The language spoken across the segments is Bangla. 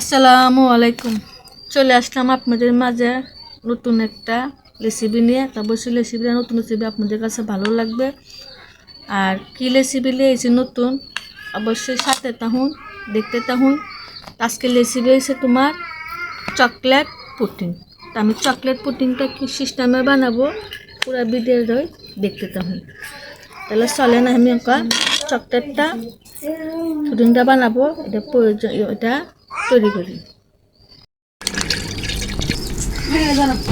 আসসালামু আলাইকুম। চলে আসলাম আপনাদের মাঝে নতুন একটা রেসিপি নিয়ে। তা অবশ্যই রেসিপিটা নতুন রেসিপি আপনাদের কাছে ভালো লাগবে। আর কী রেসিপি নিয়েছি নতুন, অবশ্যই সাথে তাহুন দেখতে তাহুন আজকে রেসিপি হয়েছে তোমার চকলেট পুটিং তা আমি চকলেট পুটিংটা কী সিস্টেমে বানাবো, পুরো ভিডিওটা দেখতে তাহুন তাহলে চলে না আমি ওকা চকলেটটা পুডিংটা বানাবো। এটা প্রয়োজন, এটা তৈরি করি।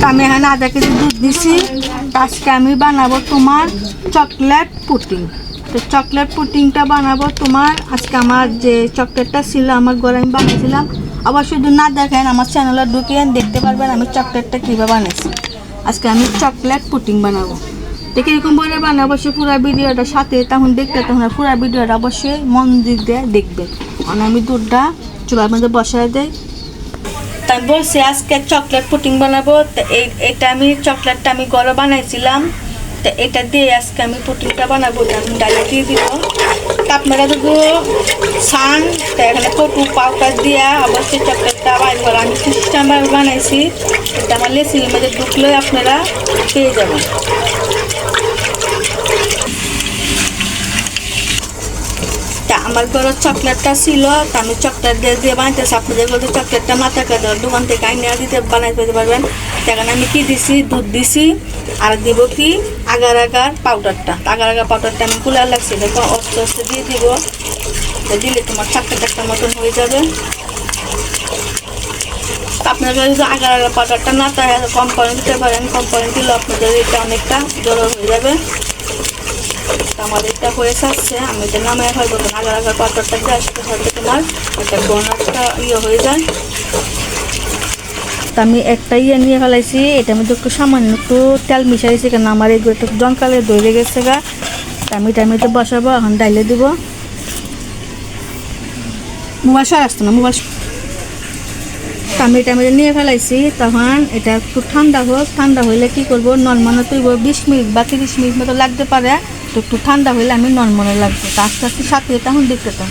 আমি এখানে আধা কেজি দুধ দিছি। আজকে আমি বানাবো তোমার চকলেট পুটিং। তো চকলেট পুটিংটা বানাবো তোমার। আজকে আমার যে চকলেটটা ছিল, আমার ঘরে আমি বানিয়েছিলাম। অবশ্যই যদি না দেখেন, আমার চ্যানেলে ঢুকিয়ে দেখতে পারবেন আমি চকলেটটা কীভাবে বানিয়েছি আজকে আমি চকলেট পুটিং বানাবো। দেখে এরকম বলে বানাবো অবশ্যই পুরা ভিডিওটা সাথে তখন দেখতে তখন পুরা ভিডিওটা অবশ্যই মন দিক দিয়ে দেখবে। আমি দুধটা চুলার মধ্যে বসায় দেয় তারপর সে আজকে চকলেট পুটিং বানাবো। এই, এটা আমি চকলেটটা আমি গরম বানাইছিলাম। তো এটা দিয়ে আজকে আমি পুটিংটা বানাবো আমি ডালে দিয়ে দিব। আপনারা যদি সান তো এখানে কটু পাউডার দিয়া অবশ্যই চকলেটটা করা। আমি সিস্টেম বানাইছি, এটা আমার লেসির মধ্যে ঢুকলে আপনারা পেয়ে যাবেন তা আমার ঘরের চকলেটটা ছিল আমি চকলেট দিয়ে দিয়ে বানাইতেছি। আপনাদের বলতে চকলেটটা মাথা কাটা দোকান থেকে আইনে দিতে বানাই দিতে পারবেন। সেখানে আমি কি দিছি? দুধ দিছি, আর দিব কি? আগার আগার পাউডারটা আগার আগার পাউডারটা আমি কুলার লাগছি, দেখো আস্তে আস্তে দিয়ে দিব। দিলে তোমার চাকটা চাকটা মতন হয়ে যাবে। তা আপনারা যদি আগার আগার পাউডারটা না তাই কম দিতে পারেন। কম দিলে আপনাদের এটা অনেকটা জড়ো হয়ে যাবে। আমার হয়ে যাচ্ছে। আমি আগার আগার দিয়ে আসতে হয়তো তোমার। একটা ইয়ে হয়ে যায়। তা আমি একটা ইয়ে নিয়ে ফেলাইছি একটু সামান্য একটু তেল মিশাইছি কেন আমার এগুলো একটু জঙ্কালে দইরে গেছে গা। তা আমি মধ্যে বসাবো, এখন ডাইলে দিব। মোবাইল সর আসতো না, মোবাইল তা আমি মধ্যে নিয়ে ফেলাইছি, তখন এটা একটু ঠান্ডা হোক। ঠান্ডা হইলে কি করব, নর্মালে তুইব বিশ মিনিট বা তিরিশ মিনিট মতো লাগতে পারে। তো একটু ঠান্ডা হইলে আমি নর্মালে লাগবে। তা আস্তে আস্তে সাথে তখন দেখতে তো।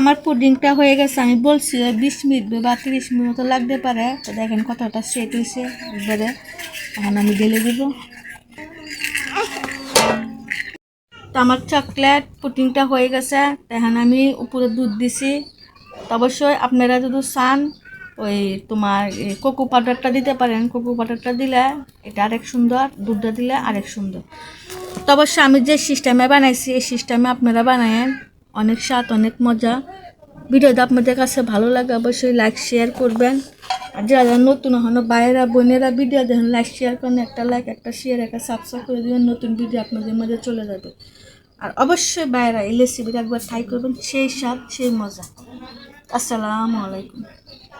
আমার পুডিংটা হয়ে গেছে। আমি বলছি বিশ মিনিট বা তিরিশ মিনিট মতো লাগতে পারে। তো দেখেন কতটা সেট হয়েছে একবারে এখন আমি ঢেলে দিব। তো আমার চকলেট পুটিংটা হয়ে গেছে। এখন আমি উপরে দুধ দিছি। অবশ্যই আপনারা যদি চান ওই তোমার কোকো পাউডারটা দিতে পারেন। কোকো পাউডারটা দিলে এটা আরেক সুন্দর, দুধটা দিলে আরেক সুন্দর। তো অবশ্যই আমি যে সিস্টেমে বানাইছি, এই সিস্টেমে আপনারা বানায়েন। অনেক স্বাদ, অনেক মজা। ভিডিওটা আপনাদের কাছে ভালো লাগে অবশ্যই লাইক শেয়ার করবেন। আর যারা যারা নতুন হনো বাইরা বোনেরা ভিডিও দেখেন লাইক শেয়ার করেন। একটা লাইক একটা শেয়ার একটা সাবস্ক্রাইব করে দেবেন। নতুন ভিডিও আপনাদের মধ্যে চলে যাবে। আর অবশ্যই বাইরা এই রেসিপিটা একবার ট্রাই করবেন। সেই স্বাদ, সেই মজা। আসসালামু আলাইকুম।